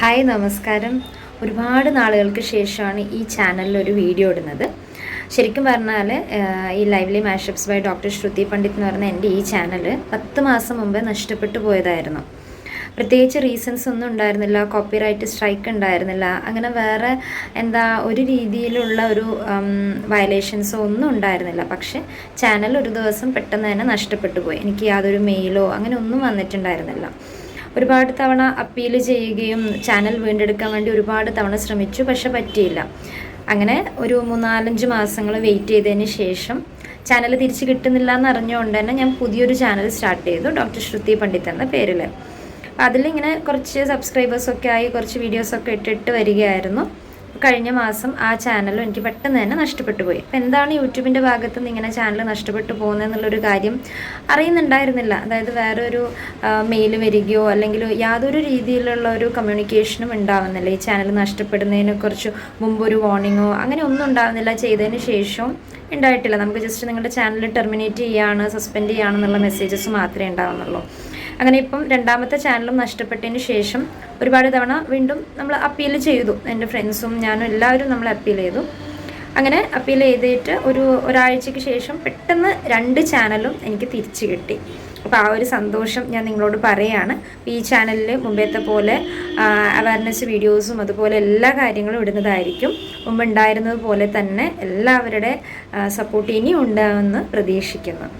Hi നമസ്കാരം. ഒരുപാട് നാളുകൾക്ക് ശേഷമാണ് ഈ ചാനലിൽ ഒരു വീഡിയോ ഇടുന്നത്. ശരിക്കും പറഞ്ഞാൽ ഈ lively mashups by doctor Shruti Pandit എന്ന് പറഞ്ഞ എന്റെ ഈ ചാനൽ പത്ത് മാസം മുമ്പേ നഷ്ടപ്പെട്ടു പോയതായിരുന്നു. പ്രത്യേകിച്ച് റീസൺസ് ഒന്നും ഉണ്ടായിരുന്നില്ല കോപ്പിറൈറ്റ് സ്ട്രൈക്ക് ഉണ്ടായിരുന്നില്ല അങ്ങനെ വേറെ എന്താ ഒരു രീതിയിലുള്ള ഒരു വയലേഷൻസോ ഒന്നും ഉണ്ടായിരുന്നില്ല. പക്ഷെ ചാനൽ ഒരു ദിവസം പെട്ടെന്ന് തന്നെ നഷ്ടപ്പെട്ടു പോയി. എനിക്ക് യാതൊരു മെയിലോ അങ്ങനെ ഒന്നും വന്നിട്ടുണ്ടായിരുന്നില്ല. ഒരുപാട് തവണ അപ്പീൽ ചെയ്യുകയും ചാനൽ വീണ്ടെടുക്കാൻ വേണ്ടി ഒരുപാട് തവണ ശ്രമിച്ചു പക്ഷെ പറ്റിയില്ല. അങ്ങനെ ഒരു മൂന്നാലഞ്ച് മാസങ്ങൾ വെയിറ്റ് ചെയ്തതിന് ശേഷം ചാനൽ തിരിച്ച് കിട്ടുന്നില്ല എന്ന് അറിഞ്ഞുകൊണ്ട് തന്നെ ഞാൻ പുതിയൊരു ചാനൽ സ്റ്റാർട്ട് ചെയ്തു ഡോക്ടർ ശ്രുതി പണ്ഡിറ്റ് എന്ന പേരിൽ അതിലിങ്ങനെ കുറച്ച് സബ്സ്ക്രൈബേഴ്സൊക്കെ ആയി കുറച്ച് വീഡിയോസൊക്കെ ഇട്ടിട്ട് വരികയായിരുന്നു. കഴിഞ്ഞ മാസം ആ ചാനലും എനിക്ക് പെട്ടെന്ന് തന്നെ നഷ്ടപ്പെട്ടു പോയി. അപ്പം എന്താണ് യൂട്യൂബിന്റെ ഭാഗത്ത് നിന്ന് ഇങ്ങനെ ചാനൽ നഷ്ടപ്പെട്ടു പോകുന്നത് എന്നുള്ളൊരു കാര്യം അറിയുന്നുണ്ടായിരുന്നില്ല. അതായത് വേറെ ഒരു മെയിൽ വരികയോ അല്ലെങ്കിൽ യാതൊരു രീതിയിലുള്ള ഒരു കമ്മ്യൂണിക്കേഷനും ഉണ്ടാവുന്നില്ല. ഈ ചാനൽ നഷ്ടപ്പെടുന്നതിനെ കുറിച്ച് മുമ്പ് ഒരു വാർണിങ്ങോ അങ്ങനെ ഒന്നും ഉണ്ടാവുന്നില്ല. ചെയ്തതിന് ശേഷവും ഉണ്ടായിട്ടില്ല. നമുക്ക് ജസ്റ്റ് നിങ്ങളുടെ ചാനൽ ടെർമിനേറ്റ് ചെയ്യാണ് സസ്പെൻഡ് ചെയ്യുകയാണെന്നുള്ള മെസ്സേജസ് മാത്രമേ ഉണ്ടാവുന്നുള്ളൂ. അങ്ങനെ ഇപ്പം രണ്ടാമത്തെ ചാനലും നഷ്ടപ്പെട്ടതിന് ശേഷം ഒരുപാട് തവണ വീണ്ടും നമ്മൾ അപ്പീൽ ചെയ്തു. എന്റെ ഫ്രണ്ട്സും ഞാനും എല്ലാവരും നമ്മൾ അപ്പീൽ ചെയ്തു. അങ്ങനെ അപ്പീൽ ചെയ്തിട്ട് ഒരു ഒരാഴ്ചയ്ക്ക് ശേഷം പെട്ടെന്ന് രണ്ട് ചാനലും എനിക്ക് തിരിച്ചു കിട്ടി. അപ്പോൾ ആ ഒരു സന്തോഷം ഞാൻ നിങ്ങളോട് പറയുകയാണ് ഈ ചാനലിൽ മുമ്പത്തെ പോലെ അവയർനെസ് വീഡിയോസും അതുപോലെ എല്ലാ കാര്യങ്ങളും ഇടുന്നതായിരിക്കും. മുമ്പ് ഉണ്ടായിരുന്നത് പോലെ തന്നെ എല്ലാവരുടെ സപ്പോർട്ട് ഇനിയും ഉണ്ടാകുമെന്ന് പ്രതീക്ഷിക്കുന്നു.